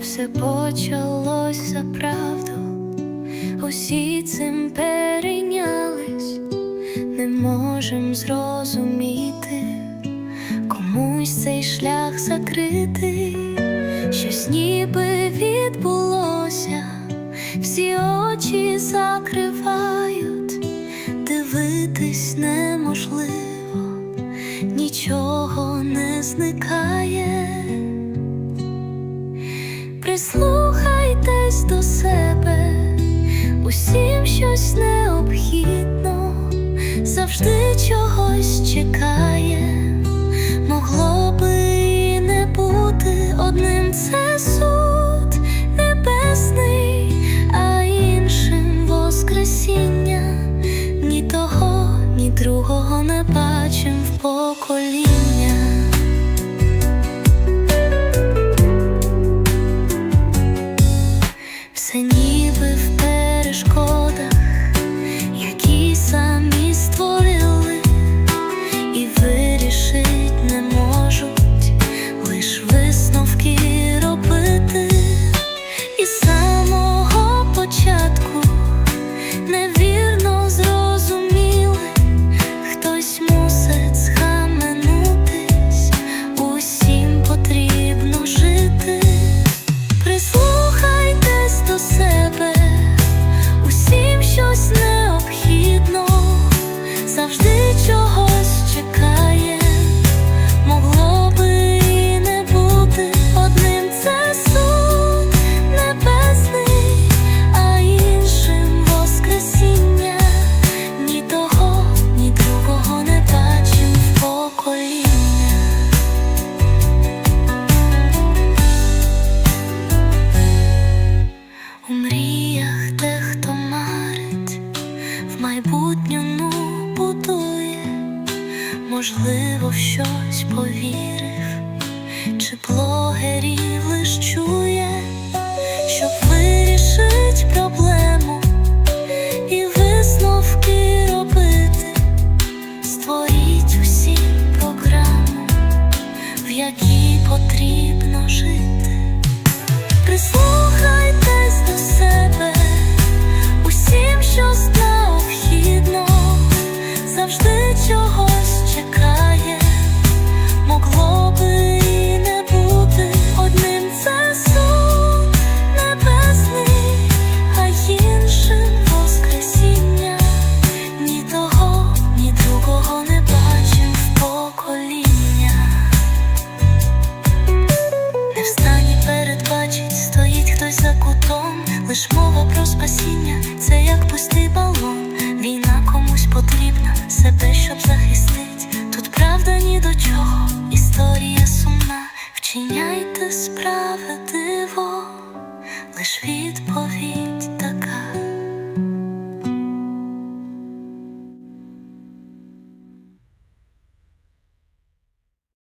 все почалось за правду, усі цим перейнялись, не можем зрозуміти, комусь цей шлях закритий, щось ніби відбулося, всі очі закривають, дивитись неможливо, нічого не зникає. Прислухайтесь до себе, усім щось необхідно, завжди чогось чекає, могло би не бути одним. Це суд небесний, а іншим воскресіння, ні того, ні другого не бачим в покоління. Майбутньому будує, можливо, в щось повірив, чи блогерів лиш чує, щоб вирішить проблему і висновки робити, створіть усі програму, в якій потрібно жити. Прислухайтесь до себе, кутом, лиш мова про спасіння, це як пустий балон. Війна комусь потрібна, себе щоб захистить. Тут правда ні до чого, історія сумна. Вчиняйте справедливо, лиш відповідь.